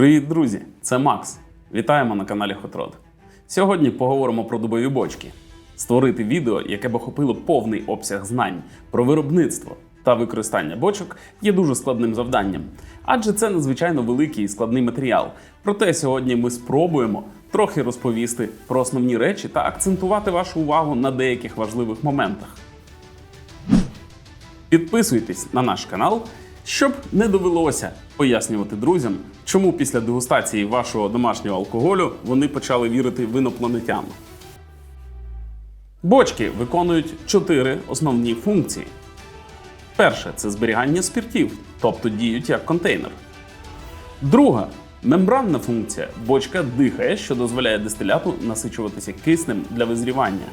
Привіт, друзі! Це Макс. Вітаємо на каналі Хотрод. Сьогодні поговоримо про дубові бочки. Створити відео, яке б охопило повний обсяг знань про виробництво та використання бочок, є дуже складним завданням, адже це надзвичайно великий і складний матеріал. Проте сьогодні ми спробуємо трохи розповісти про основні речі та акцентувати вашу увагу на деяких важливих моментах. Підписуйтесь на наш канал, щоб не довелося пояснювати друзям, чому після дегустації вашого домашнього алкоголю вони почали вірити в інопланетян. Бочки виконують чотири основні функції. Перше це зберігання спиртів, тобто діють як контейнер. Друга мембранна функція. Бочка дихає, що дозволяє дистиляту насичуватися киснем для визрівання.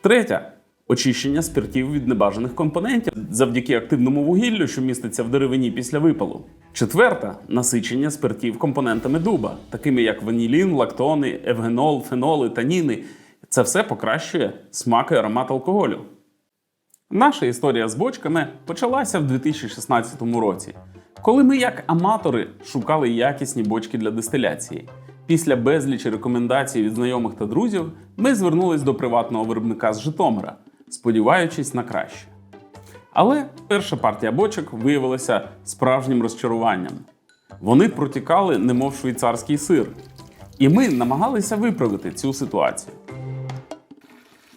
Третя очищення спиртів від небажаних компонентів завдяки активному вугіллю, що міститься в деревині після випалу. Четверта насичення спиртів компонентами дуба, такими як ванілін, лактони, евгенол, феноли, таніни. Це все покращує смак і аромат алкоголю. Наша історія з бочками почалася в 2016 році, коли ми, як аматори, шукали якісні бочки для дистиляції. Після безлічі рекомендацій від знайомих та друзів ми звернулись до приватного виробника з Житомира, сподіваючись на краще. Але перша партія бочок виявилася справжнім розчаруванням. Вони протікали, немов швейцарський сир. І ми намагалися виправити цю ситуацію.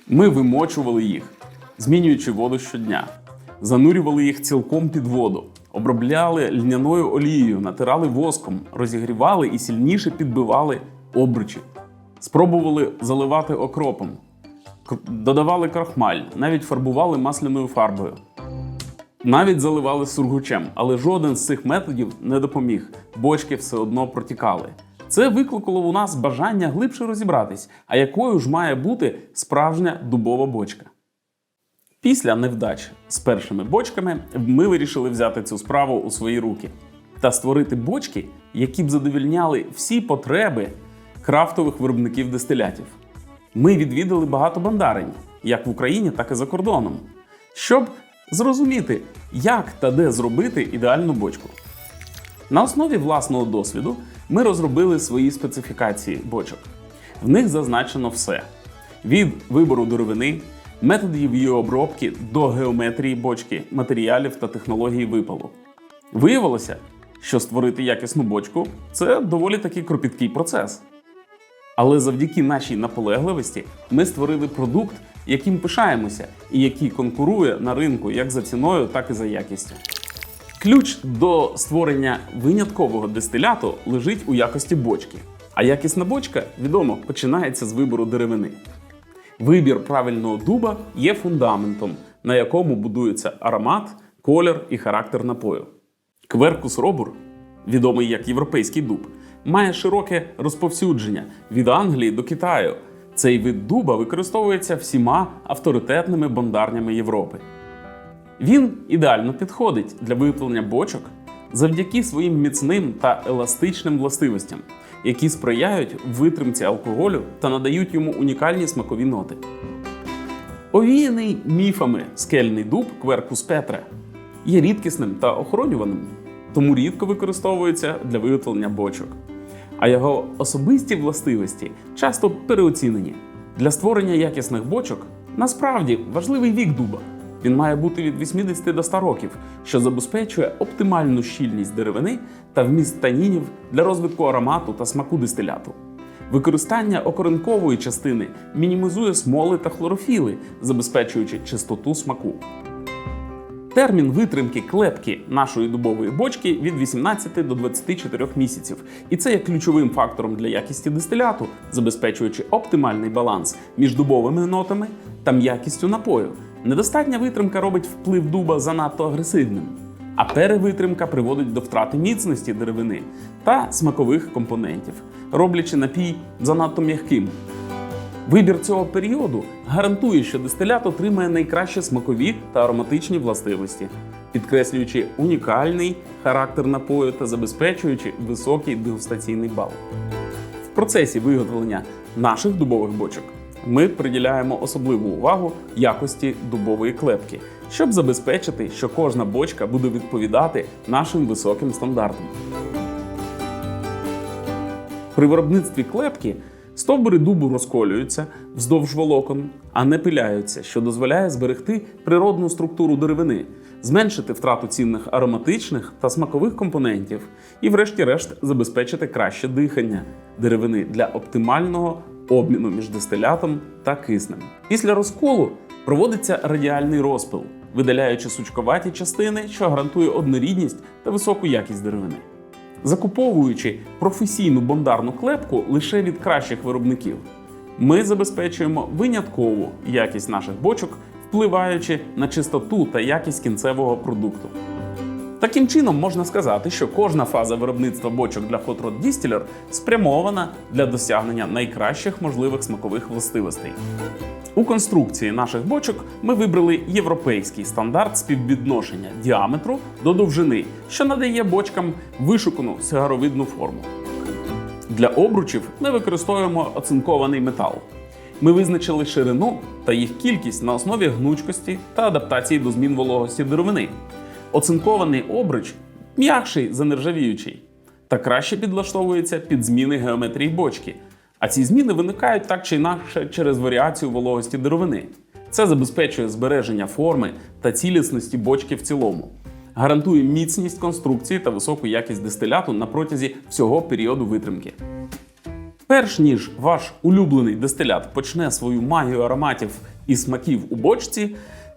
Ми вимочували їх, змінюючи воду щодня, занурювали їх цілком під воду, обробляли льняною олією, натирали воском, розігрівали і сильніше підбивали обручі, спробували заливати окропом, додавали крахмаль, навіть фарбували масляною фарбою. Навіть заливали сургучем, але жоден з цих методів не допоміг. Бочки все одно протікали. Це викликало у нас бажання глибше розібратись, а якою ж має бути справжня дубова бочка. Після невдач з першими бочками ми вирішили взяти цю справу у свої руки та створити бочки, які б задовільняли всі потреби крафтових виробників дистилятів. Ми відвідали багато бандарень, як в Україні, так і за кордоном, щоб зрозуміти, як та де зробити ідеальну бочку. На основі власного досвіду ми розробили свої специфікації бочок. В них зазначено все: від вибору деревини, методів її обробки до геометрії бочки, матеріалів та технології випалу. Виявилося, що створити якісну бочку це доволі таки кропіткий процес. Але завдяки нашій наполегливості ми створили продукт, яким пишаємося, і який конкурує на ринку як за ціною, так і за якістю. Ключ до створення виняткового дистиляту лежить у якості бочки. А якісна бочка, відомо, починається з вибору деревини. Вибір правильного дуба є фундаментом, на якому будується аромат, колір і характер напою. Кверкус робур, відомий як європейський дуб, має широке розповсюдження від Англії до Китаю. Цей вид дуба використовується всіма авторитетними бондарнями Європи. Він ідеально підходить для виготовлення бочок завдяки своїм міцним та еластичним властивостям, які сприяють витримці алкоголю та надають йому унікальні смакові ноти. Овіяний міфами скельний дуб Кверкус Петре є рідкісним та охоронюваним, тому рідко використовується для виготовлення бочок. А його особисті властивості часто переоцінені. Для створення якісних бочок насправді важливий вік дуба. Він має бути від 80 до 100 років, що забезпечує оптимальну щільність деревини та вміст танінів для розвитку аромату та смаку дистиляту. Використання окоренкової частини мінімізує смоли та хлорофіли, забезпечуючи чистоту смаку. Термін витримки клепки нашої дубової бочки від 18 до 24 місяців, і це є ключовим фактором для якісті дистиляту, забезпечуючи оптимальний баланс між дубовими нотами та м'якістю напою. Недостатня витримка робить вплив дуба занадто агресивним, а перевитримка приводить до втрати міцності деревини та смакових компонентів, роблячи напій занадто м'яким. Вибір цього періоду гарантує, що дистилят отримає найкращі смакові та ароматичні властивості, підкреслюючи унікальний характер напою та забезпечуючи високий дегустаційний бал. В процесі виготовлення наших дубових бочок ми приділяємо особливу увагу якості дубової клепки, щоб забезпечити, що кожна бочка буде відповідати нашим високим стандартам. При виробництві клепки стовбури дубу розколюються вздовж волокон, а не пиляються, що дозволяє зберегти природну структуру деревини, зменшити втрату цінних ароматичних та смакових компонентів і, врешті-решт, забезпечити краще дихання деревини для оптимального обміну між дистилятом та киснем. Після розколу проводиться радіальний розпил, видаляючи сучковаті частини, що гарантує однорідність та високу якість деревини. Закуповуючи професійну бондарну клепку лише від кращих виробників, ми забезпечуємо виняткову якість наших бочок, впливаючи на чистоту та якість кінцевого продукту. Таким чином, можна сказати, що кожна фаза виробництва бочок для Hot Rod Distiller спрямована для досягнення найкращих можливих смакових властивостей. У конструкції наших бочок ми вибрали європейський стандарт співвідношення діаметру до довжини, що надає бочкам вишукану сигаровидну форму. Для обручів ми використовуємо оцинкований метал. Ми визначили ширину та їх кількість на основі гнучкості та адаптації до змін вологості деревини. Оцинкований обруч м'якший за нержавіючий та краще підлаштовується під зміни геометрії бочки. А ці зміни виникають так чи інакше через варіацію вологості деревини. Це забезпечує збереження форми та цілісності бочки в цілому, гарантує міцність конструкції та високу якість дистиляту на протязі всього періоду витримки. Перш ніж ваш улюблений дистилят почне свою магію ароматів і смаків у бочці,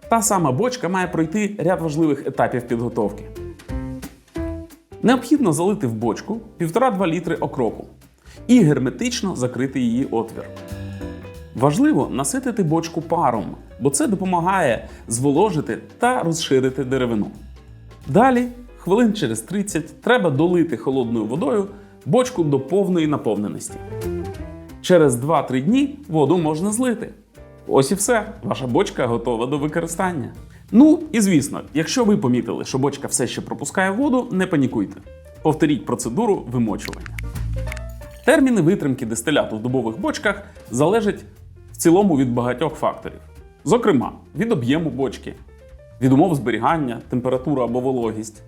та сама бочка має пройти ряд важливих етапів підготовки. Необхідно залити в бочку 1,5-2 літри окропу і герметично закрити її отвір. Важливо наситити бочку паром, бо це допомагає зволожити та розширити деревину. Далі, хвилин через 30, треба долити холодною водою бочку до повної наповненості. Через 2-3 дні воду можна злити. Ось і все, ваша бочка готова до використання. Ну і звісно, якщо ви помітили, що бочка все ще пропускає воду, не панікуйте. Повторіть процедуру вимочування. Терміни витримки дистиляту в дубових бочках залежать в цілому від багатьох факторів. Зокрема, від об'єму бочки, від умов зберігання, температура або вологість,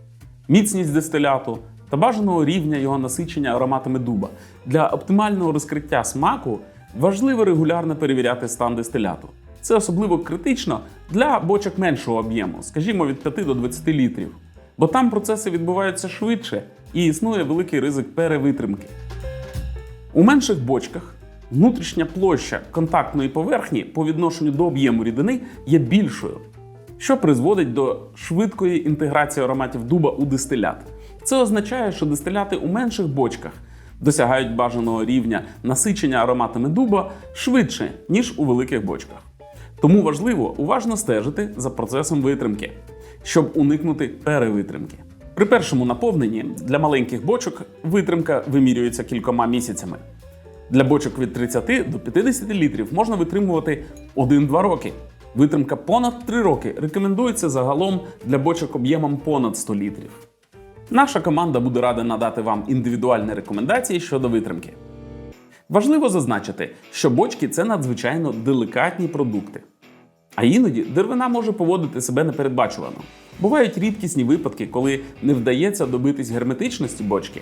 міцність дистиляту та бажаного рівня його насичення ароматами дуба. Для оптимального розкриття смаку важливо регулярно перевіряти стан дистиляту. Це особливо критично для бочок меншого об'єму, скажімо, від 5 до 20 літрів, бо там процеси відбуваються швидше і існує великий ризик перевитримки. У менших бочках внутрішня площа контактної поверхні по відношенню до об'єму рідини є більшою, що призводить до швидкої інтеграції ароматів дуба у дистилят. Це означає, що дистиляти у менших бочках досягають бажаного рівня насичення ароматами дуба швидше, ніж у великих бочках. Тому важливо уважно стежити за процесом витримки, щоб уникнути перевитримки. При першому наповненні для маленьких бочок витримка вимірюється кількома місяцями. Для бочок від 30 до 50 літрів можна витримувати 1-2 роки. Витримка понад 3 роки рекомендується загалом для бочок об'ємом понад 100 літрів. Наша команда буде рада надати вам індивідуальні рекомендації щодо витримки. Важливо зазначити, що бочки це надзвичайно деликатні продукти. А іноді деревина може поводити себе непередбачувано. Бувають рідкісні випадки, коли не вдається добитись герметичності бочки.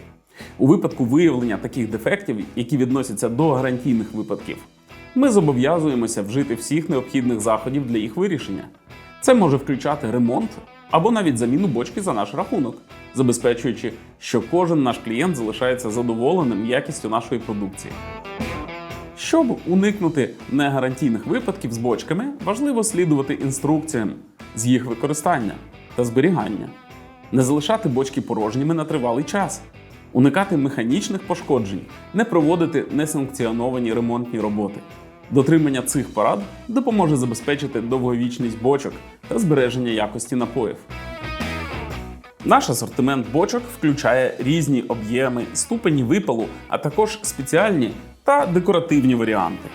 У випадку виявлення таких дефектів, які відносяться до гарантійних випадків, ми зобов'язуємося вжити всіх необхідних заходів для їх вирішення. Це може включати ремонт або навіть заміну бочки за наш рахунок, забезпечуючи, що кожен наш клієнт залишається задоволеним якістю нашої продукції. Щоб уникнути негарантійних випадків з бочками, важливо слідувати інструкціям з їх використання та зберігання, не залишати бочки порожніми на тривалий час, уникати механічних пошкоджень, не проводити несанкціоновані ремонтні роботи. Дотримання цих порад допоможе забезпечити довговічність бочок та збереження якості напоїв. Наш асортимент бочок включає різні об'єми, ступені випалу, а також спеціальні та декоративні варіанти.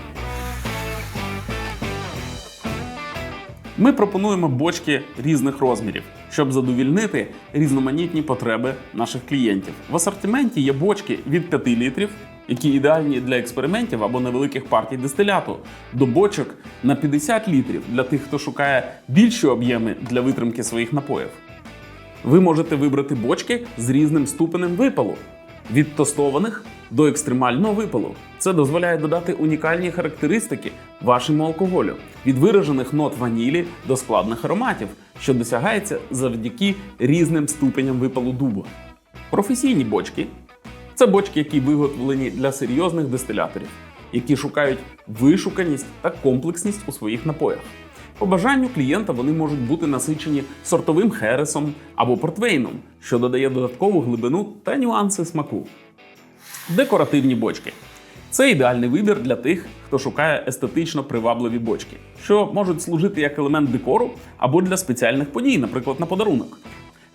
Ми пропонуємо бочки різних розмірів, щоб задовільнити різноманітні потреби наших клієнтів. В асортименті є бочки від 5 літрів, які ідеальні для експериментів або невеликих партій дистиляту, до бочок на 50 літрів для тих, хто шукає більші об'єми для витримки своїх напоїв. Ви можете вибрати бочки з різним ступенем випалу. від тостованих до екстремального випалу. Це дозволяє додати унікальні характеристики вашому алкоголю від виражених нот ванілі до складних ароматів, що досягається завдяки різним ступеням випалу дуба. Професійні бочки це бочки, які виготовлені для серйозних дистиляторів, які шукають вишуканість та комплексність у своїх напоях. По бажанню клієнта вони можуть бути насичені сортовим хересом або портвейном, що додає додаткову глибину та нюанси смаку. Декоративні бочки. Це ідеальний вибір для тих, хто шукає естетично привабливі бочки, що можуть служити як елемент декору або для спеціальних подій, наприклад, на подарунок.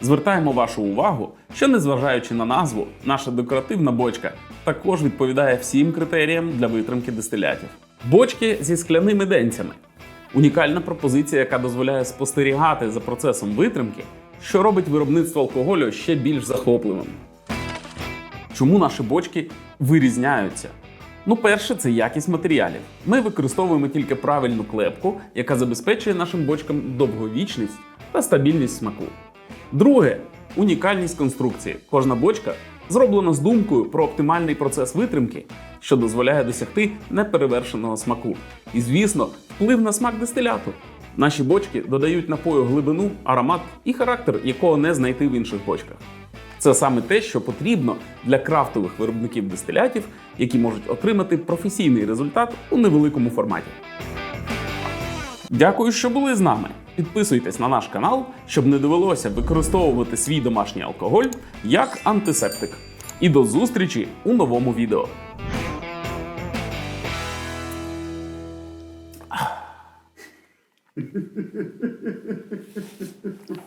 Звертаємо вашу увагу, що незважаючи на назву, наша декоративна бочка також відповідає всім критеріям для витримки дистилятів. Бочки зі скляними денцями. Унікальна пропозиція, яка дозволяє спостерігати за процесом витримки, що робить виробництво алкоголю ще більш захопливим. Чому наші бочки вирізняються? Ну, перше, це якість матеріалів. Ми використовуємо тільки правильну клепку, яка забезпечує нашим бочкам довговічність та стабільність смаку. Друге унікальність конструкції. Кожна бочка зроблена з думкою про оптимальний процес витримки, що дозволяє досягти неперевершеного смаку. І, звісно, вплив на смак дистиляту. Наші бочки додають напою глибину, аромат і характер, якого не знайти в інших бочках. Це саме те, що потрібно для крафтових виробників дистилятів, які можуть отримати професійний результат у невеликому форматі. Дякую, що були з нами. Підписуйтесь на наш канал, щоб не довелося використовувати свій домашній алкоголь як антисептик. І до зустрічі у новому відео.